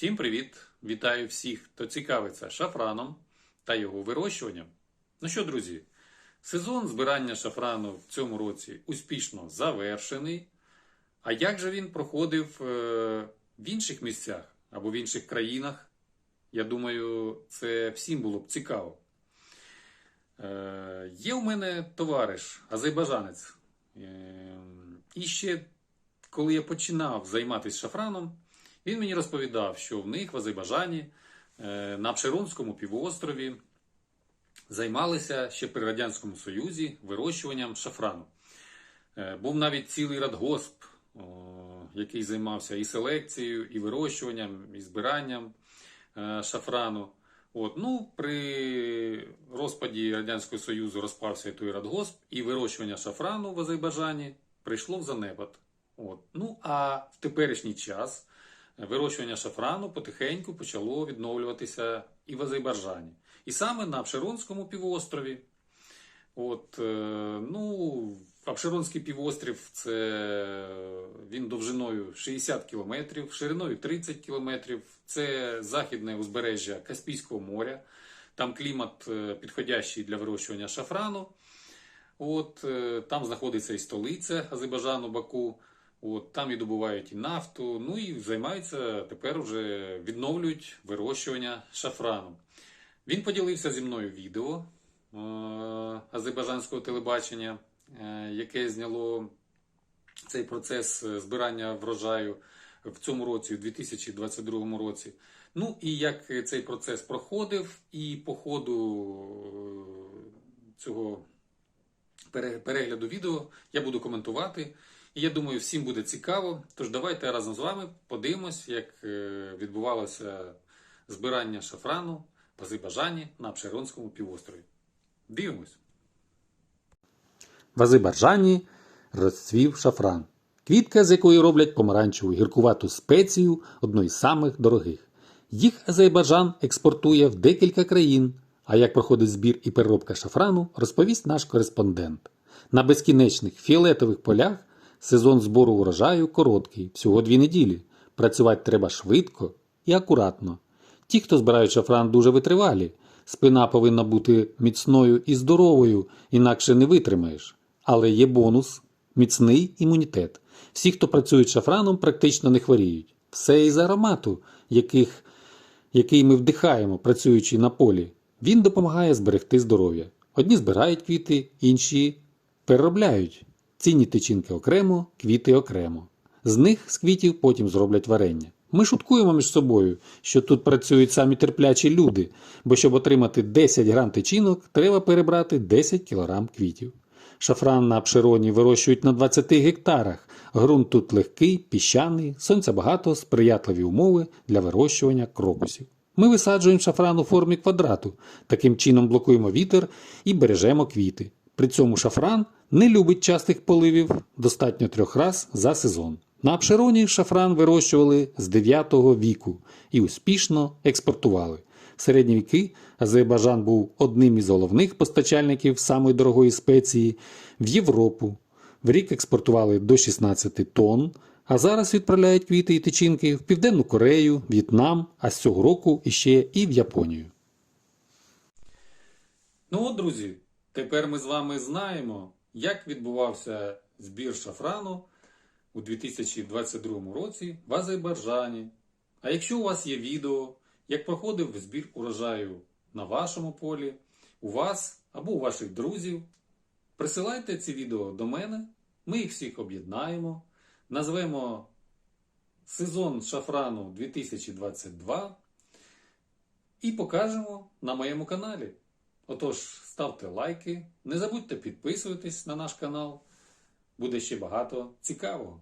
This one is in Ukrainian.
Всім привіт! Вітаю всіх, хто цікавиться шафраном та його вирощуванням. Ну що, друзі, сезон збирання шафрану в цьому році успішно завершений. А як же він проходив е, в інших місцях або в інших країнах? Я думаю, це всім було б цікаво. Е, Є у мене товариш, азербайджанець. Е, І ще коли я починав займатися шафраном, він мені розповідав, що в них в Азербайджані е, на Пшеронському півострові займалися ще при Радянському Союзі вирощуванням шафрану. Е, Був навіть цілий радгосп, який займався і селекцією, і вирощуванням, і збиранням е, шафрану. От, ну, при розпаді Радянського Союзу розпався той радгосп, і вирощування шафрану в Азербайджані прийшло в занепад. От. Ну, а в теперішній час вирощування шафрану потихеньку почало відновлюватися і в Азербайджані. І саме на Абшеронському півострові. От, е, ну, Абшеронський півострів це він довжиною 60 кілометрів, шириною 30 кілометрів. Це західне узбережжя Каспійського моря. Там клімат е, підходящий для вирощування шафрану. От, е, там знаходиться і столиця Азербайджану, Баку. От, там і добувають і нафту, ну і займаються тепер вже відновлюють вирощування шафрану. Він поділився зі мною відео е, азербайджанського телебачення, е, яке зняло цей процес е, збирання врожаю в цьому році, у 2022 році. Ну і як цей процес проходив, і по ходу е, цього пере- перегляду відео я буду коментувати. І я думаю, всім буде цікаво. Тож давайте разом з вами подивимось, як е, відбувалося збирання шафрану в Азербайджані на Пшеронському півострові. Дивимось. В Азербайджані розцвів шафран. Квітка, з якої роблять помаранчеву гіркувату спецію, одну із самих дорогих. Їх Азербайджан експортує в декілька країн. А як проходить збір і переробка шафрану, розповість наш кореспондент. На безкінечних фіолетових полях сезон збору урожаю короткий, всього дві неділі. Працювати треба швидко і акуратно. Ті, хто збирають шафран, дуже витривалі. Спина повинна бути міцною і здоровою, інакше не витримаєш. Але є бонус міцний імунітет. Всі, хто працюють шафраном, практично не хворіють. Все із аромату, яких, який ми вдихаємо, працюючи на полі. Він допомагає зберегти здоров'я. Одні збирають квіти, інші переробляють. Цінні тичинки окремо, квіти окремо. З них з квітів потім зроблять варення. Ми шуткуємо між собою, що тут працюють самі терплячі люди, бо щоб отримати 10 грам тичинок, треба перебрати 10 кілограм квітів. Шафран на Апшероні вирощують на 20 гектарах. Ґрунт тут легкий, піщаний, сонця багато, сприятливі умови для вирощування крокусів. Ми висаджуємо шафран у формі квадрату, таким чином блокуємо вітер і бережемо квіти. При цьому шафран не любить частих поливів, достатньо трьох раз за сезон. На Апшероні шафран вирощували з 9 віку і успішно експортували. В середні віки Азербайджан був одним із головних постачальників самої дорогої спеції в Європу. В рік експортували до 16 тонн, а зараз відправляють квіти і тичинки в Південну Корею, В'єтнам, а з цього року іще і в Японію. Ну от, друзі, тепер ми з вами знаємо, як відбувався збір шафрану у 2022 році в Азербайджані. А якщо у вас є відео, як проходив збір урожаю на вашому полі, у вас або у ваших друзів, присилайте ці відео до мене, ми їх всіх об'єднаємо, назвемо сезон шафрану 2022 і покажемо на моєму каналі. Отож, ставте лайки, не забудьте підписуватись на наш канал. Буде ще багато цікавого.